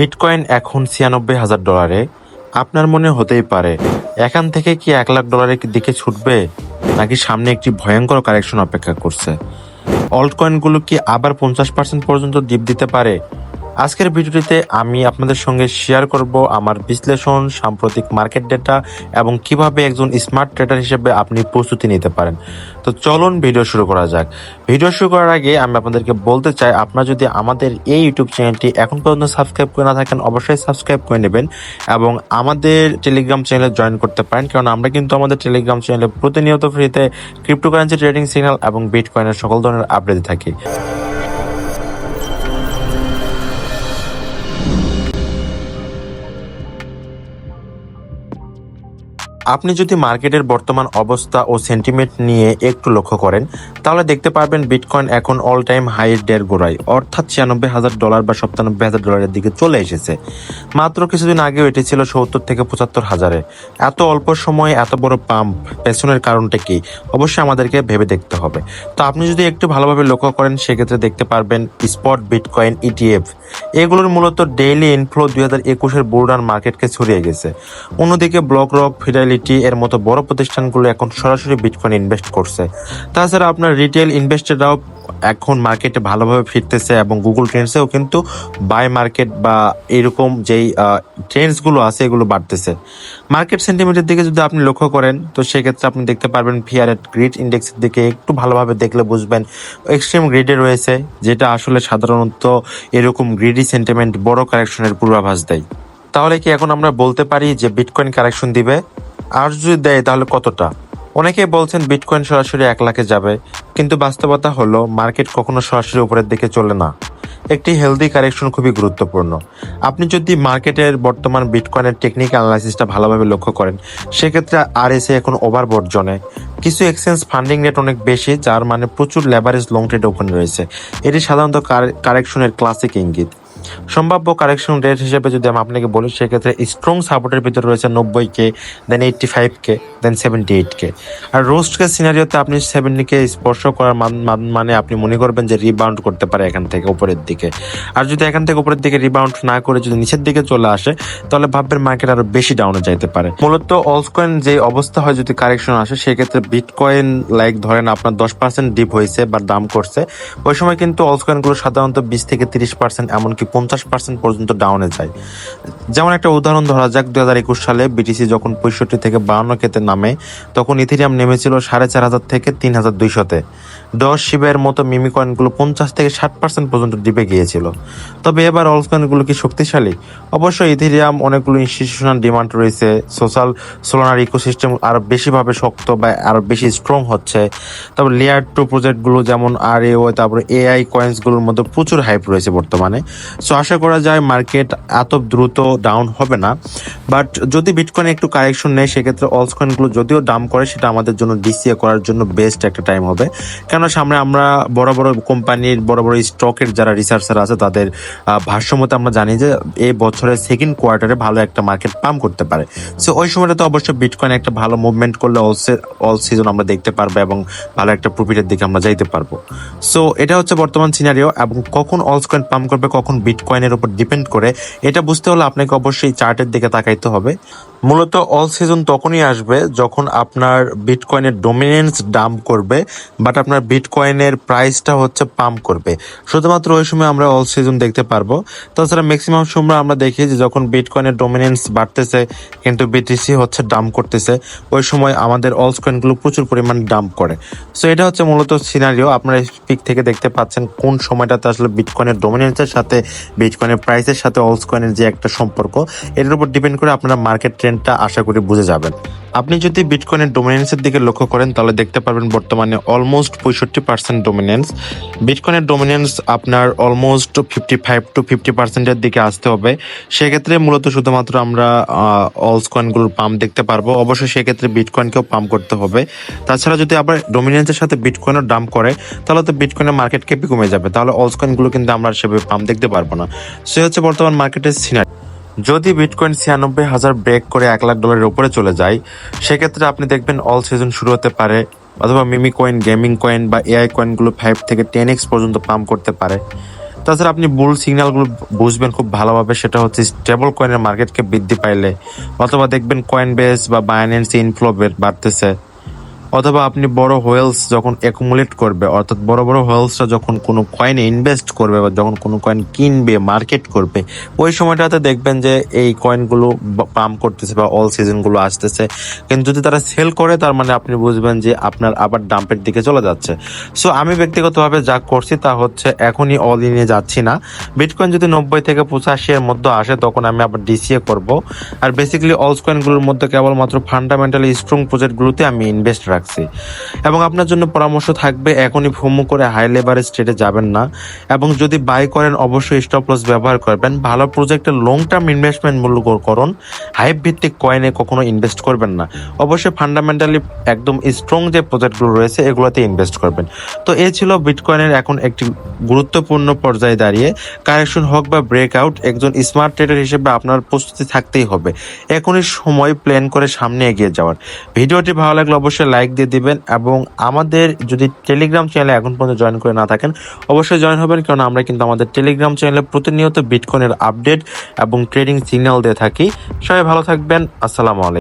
Bitcoin এখন ছিয়ানব্বই হাজার ডলারে। আপনার মনে হতেই পারে, এখান থেকে কি এক লাখ ডলারের দিকে ছুটবে, নাকি সামনে একটি ভয়ঙ্কর কারেকশন অপেক্ষা করছে? অল্ট কয়েনগুলো কি আবার পঞ্চাশ পার্সেন্ট পর্যন্ত ডিপ দিতে পারে? আজকের ভিডিওটিতে আমি আপনাদের সঙ্গে শেয়ার করব আমার বিশ্লেষণ, সাম্প্রতিক মার্কেট ডেটা এবং কীভাবে একজন স্মার্ট ট্রেডার হিসেবে আপনি প্রস্তুতি নিতে পারেন। তো চলুন ভিডিও শুরু করা যাক। ভিডিও শুরু করার আগে আমি আপনাদেরকে বলতে চাই, আপনারা যদি আমাদের এই ইউটিউব চ্যানেলটি এখন পর্যন্ত সাবস্ক্রাইব করে না থাকেন, অবশ্যই সাবস্ক্রাইব করে নেবেন এবং আমাদের টেলিগ্রাম চ্যানেলে জয়েন করতে পারেন। কারণ আমরা কিন্তু আমাদের টেলিগ্রাম চ্যানেলে প্রতিনিয়ত ফ্রিতে ক্রিপ্টোকারেন্সি ট্রেডিং সিগন্যাল এবং বিট কয়েনের সকল ধরনের আপডেট থাকি। আপনি যদি মার্কেটের বর্তমান অবস্থা ও সেন্টিমেন্ট নিয়ে একটু লক্ষ্য করেন, তাহলে দেখতে পারবেন বিটকয়েন এখন অল টাইম হাই ডের গোড়ায়, অর্থাৎ ছিয়ানব্বই হাজার ডলার বা সপ্তানব্বই হাজার ডলারের দিকে চলে এসেছে। মাত্র কিছুদিন আগেও এটি ছিল সত্তর থেকে পঁচাত্তর হাজারে। এত অল্প সময়ে এত বড় পাম্প পেছনের কারণটা কি? অবশ্যই আমাদেরকে ভেবে দেখতে হবে। তো আপনি যদি একটু ভালোভাবে লক্ষ্য করেন, সেক্ষেত্রে দেখতে পারবেন স্পট বিটকয়েন ইটিএফ এগুলোর মূলত ডেইলি ইনফ্লো দুই হাজার একুশের বোর্ডার মার্কেটকে ছড়িয়ে গেছে। অন্যদিকে ব্লক রক ফিডালিটি এর মতো বড় প্রতিষ্ঠানগুলো এখন সরাসরি বিটকয়েন ইনভেস্ট করছে। তাছাড়া আপনার রিটেল ইনভেস্টাররাও এখন মার্কেটে ভালোভাবে ফিরতেছে এবং গুগল ট্রেন্ডসেও কিন্তু বাই মার্কেট বা এরকম যেই ট্রেন্ডসগুলো আছে এগুলো বাড়তেছে। মার্কেট সেন্টিমেন্টের দিকে যদি আপনি লক্ষ্য করেন, তো সেক্ষেত্রে আপনি দেখতে পারবেন ফিয়ার এট গ্রিড ইন্ডেক্সের দিকে একটু ভালোভাবে দেখলে বুঝবেন এক্সট্রিম গ্রিডে রয়েছে, যেটা আসলে সাধারণত এরকম গ্রিডি সেন্টিমেন্ট বড় কারেকশনের পূর্বাভাস দেয়। তাহলে কি এখন আমরা বলতে পারি যে বিটকয়েন কারেকশন দিবে? আর যদি দেয় তাহলে কতটা? অনেকেই বলছেন বিটকয়েন সরাসরি এক লাখে যাবে, কিন্তু বাস্তবতা হলো মার্কেট কখনো সরাসরি উপরের দিকে চলে না। একটি হেলদি কারেকশন খুবই গুরুত্বপূর্ণ। আপনি যদি মার্কেটের বর্তমান বিটকয়েনের টেকনিক্যাল অ্যানালাইসিসটা ভালোভাবে লক্ষ্য করেন, সেক্ষেত্রে আর এসে এখন ওভারবোর্ড জনে। কিছু এক্সচেঞ্জ ফান্ডিং রেট অনেক বেশি, যার মানে প্রচুর লেভারেজ লং ট্রেড ওপেন রয়েছে। এটি সাধারণত কারেকশনের ক্লাসিক ইঙ্গিত। সম্ভাব্য কারেকশন রেট হিসেবে যদি আমি আপনাকে বলি, সেক্ষেত্রে স্ট্রং সাপোর্টের ভিতরে রয়েছে নব্বই K then eighty five K then seventy eight K আর রোস্ট কে সিনারিওতে আপনি সেভেন্টি কে স্পর্শ করার মান- আপনি মনে করবেন যে রিবাউন্ড করতে পারে এখান থেকে উপরের দিকে। আর যদি এখান থেকে উপরের দিকে রিবাউন্ড না করে যদি নিচের দিকে চলে আসে, তাহলে ভাববেন মার্কেট আরও বেশি ডাউনে যাইতে পারে। মূলত অলসকয়েন যে অবস্থা হয় যদি কারেকশন আসে, সেক্ষেত্রে বিটকয়েন লাইক ধরেন আপনার দশ পার্সেন্ট ডিপ হয়েছে বা দাম করছে, ওই সময় কিন্তু অলসকয়েনগুলো সাধারণত বিশ থেকে তিরিশ পার্সেন্ট এমনকি পঞ্চাশ পার্সেন্ট পর্যন্ত ডাউনে যায়। যেমন একটা উদাহরণ ধরা যাক, দুই হাজার একুশ সালে বিটিসি যখন পঁয়ষট্টি থেকে বাউন্ন কেতে নামে, তখন ইথেরিয়াম নেমেছিল সাড়ে চার হাজার থেকে তিন হাজার দুইশোতে। দশ শিবের মতো মিমি কয়েনগুলো পঞ্চাশ থেকে ষাট পার্সেন্ট পর্যন্ত ডিপে গিয়েছিল। তবে এবার অলস কয়েনগুলো কি শক্তিশালী? অবশ্যই ইথেরিয়াম অনেকগুলো ইনস্টিটিউশনাল ডিমান্ড রয়েছে সোশ্যাল সোলার ইকোসিস্টেম আরও বেশিভাবে শক্ত বা আরও বেশি স্ট্রং হচ্ছে। তারপর লেয়ার টু প্রজেক্টগুলো যেমন আর এ তারপরে এআই কয়েন্সগুলোর মধ্যে প্রচুর হাইপ রয়েছে বর্তমানে। সো আশা করা যায় মার্কেট এত দ্রুত ডাউন হবে না। বাট যদি বিটকয়েন একটু কারেকশন নেয়, সেক্ষেত্রে অলস কয়েনগুলো যদিও দাম করে, সেটা আমাদের জন্য ডিসিএ করার জন্য বেস্ট একটা টাইম হবে। কেন সামনে আমরা বড় বড় কোম্পানির বড় বড় স্টকের যারা রিসার্চার আছে, তাদের ভাষ্যমতে আমরা জানি যে এই বছরের সেকেন্ড কোয়ার্টারে ভালো একটা মার্কেট পাম্প করতে পারে। সো ওই সময়টা তো অবশ্যই বিটকয়েন একটা ভালো মুভমেন্ট করলে অল অল সিজন আমরা দেখতে পারব এবং ভালো একটা প্রফিটের দিকে আমরা যাইতে পারব। সো এটা হচ্ছে বর্তমান সিনারিও এবং কখন অলস কয়েন পাম্প করবে, কখন বিটকয়েনের উপর ডিপেন্ড করে, এটা বুঝতে হলে আপনাকে অবশ্যই চার্টের দিকে তাকাইতে হবে। মূলত অল সিজন তখনই আসবে যখন আপনার বিটকয়েনের ডোমিনেন্স ডাম্প করবে বাট আপনার বিটকয়েনের প্রাইসটা হচ্ছে পাম্প করবে। শুধুমাত্র ওই সময় আমরা অল সিজন দেখতে পারব। তাছাড়া ম্যাক্সিমাম সময় আমরা দেখি যে যখন বিটকয়েনের ডোমিনেন্স বাড়তেছে, কিন্তু বিটিসি হচ্ছে ডাম্প করতেছে, ওই সময় আমাদের অলস কয়েনগুলো প্রচুর পরিমাণ ডাম্প করে। সো এটা হচ্ছে মূলত সিনারিও আপনারা পিক থেকে দেখতে পাচ্ছেন কোন সময়টাতে আসলে বিটকয়েনের ডোমিনেন্সের সাথে বিটকয়েনের প্রাইসের সাথে অলস কয়েনের যে একটা সম্পর্ক এটার উপর ডিপেন্ড করে আপনারা মার্কেট ট্রেন্ডটা আশা করি বুঝে যাবেন। আপনি যদি বিটকয়েনের ডোমিনেন্সের দিকে লক্ষ্য করেন, তাহলে দেখতে পারবেন বর্তমানে অলমোস্ট পঁয়ষট্টি পার্সেন্ট ডোমিনেন্স বিটকয়েনের ডোমিনেন্স আপনার almost fifty five to fifty পার্সেন্টের দিকে আসতে হবে। সেক্ষেত্রে মূলত শুধুমাত্র আমরা অলস কয়েনগুলোর পাম্প দেখতে পারব। অবশ্যই সেক্ষেত্রে বিটকয়েনকেও পাম্প করতে হবে। তাছাড়া যদি আবার ডোমিনেন্সের সাথে বিটকয়েনও ডাম্প করে, তাহলে তো বিটকয়েনের মার্কেট ক্যাপই কমে যাবে। তাহলে অলস কয়েনগুলো কিন্তু আমরা সেভাবে পাম্প দেখতে পারব না। সে হচ্ছে বর্তমান মার্কেটের সিনারি যদি বিটকয়েন ছিয়ানব্বই হাজার ব্রেক করে এক লাখ ডলারের উপরে চলে যায়, সেক্ষেত্রে আপনি দেখবেন অল সিজন শুরু হতে পারে, অথবা মিমি কয়েন গেমিং কয়েন বা এআই কয়েনগুলো ফাইভ থেকে টেন এক্স পর্যন্ত পাম্প করতে পারে। তাছাড়া আপনি বুল সিগন্যালগুলো বুঝবেন খুব ভালোভাবে, সেটা হচ্ছে স্টেবল কয়েনের মার্কেটকে বৃদ্ধি পাইলে। অথবা দেখবেন কয়েন বেস বা বাইন্যান্স ইনফ্লো বাড়তেছে। অথবা আপনি বড় হোয়েলস যখন অ্যাকুমুলেট করবে, অর্থাৎ বড় বড় হোয়েলসটা যখন কোনো কয়েনে ইনভেস্ট করবে বা যখন কোনো কয়েন কিনবে মার্কেট করবে, ওই সময়টাতে দেখবেন যে এই কয়েনগুলো পাম্প করতেছে বা অল সিজনগুলো আসতেছে। কিন্তু যদি তারা সেল করে, তার মানে আপনি বুঝবেন যে আপনার আবার ডাম্পের দিকে চলে যাচ্ছে। সো আমি ব্যক্তিগতভাবে যা করছি তা হচ্ছে এখনই অল ইনে যাচ্ছি না। বিটকয়েন যদি নব্বই থেকে পঁচাশি এর মধ্যে আসে, তখন আমি আবার ডিসিএ করব। আর বেসিক্যালি অলস কয়েনগুলোর মধ্যে কেবলমাত্র ফান্ডামেন্টালি স্ট্রং প্রজেক্টগুলোতে আমি ইনভেস্ট রাখছি এবং আপনার জন্য পরামর্শ থাকবে, এখনই ভ্রমণ করে হাই লেভারেজ স্টেটে যাবেন না। এবং যদি বাই করেন, অবশ্যই স্টপ লস ব্যবহার করবেন। ভালো প্রজেক্টে লং টার্ম ইনভেস্টমেন্ট মূল্য করুন। হাইপ ভিত্তিক কয়েনে কখনো ইনভেস্ট করবেন না। অবশ্যই ফান্ডামেন্টালি একদম স্ট্রং যে প্রজেক্টগুলো রয়েছে, এগুলোতে ইনভেস্ট করবেন। তো এ ছিল বিটকয়েনের এখন একটি গুরুত্বপূর্ণ পর্যায়ে দাঁড়িয়ে কারেকশন হোক বা ব্রেকআউট, একজন স্মার্ট ট্রেডার হিসেবে আপনার প্রস্তুতি থাকতেই হবে। এখনই সময় প্ল্যান করে সামনে এগিয়ে যাওয়ার। ভিডিওটি ভালো লাগলে অবশ্যই লাইক দিয়ে দিবেন এবং আমাদের যদি টেলিগ্রাম চ্যানেলে এখন পর্যন্ত জয়েন করে না থাকেন, অবশ্যই জয়েন হবেন কারণ আমরা কিন্তু আমাদের টেলিগ্রাম চ্যানেলে প্রতিনিয়ত বিটকয়েনের আপডেট এবং ট্রেডিং সিগন্যাল দিয়ে থাকি। সবাই ভালো থাকবেন। আসসালামু আলাইকুম।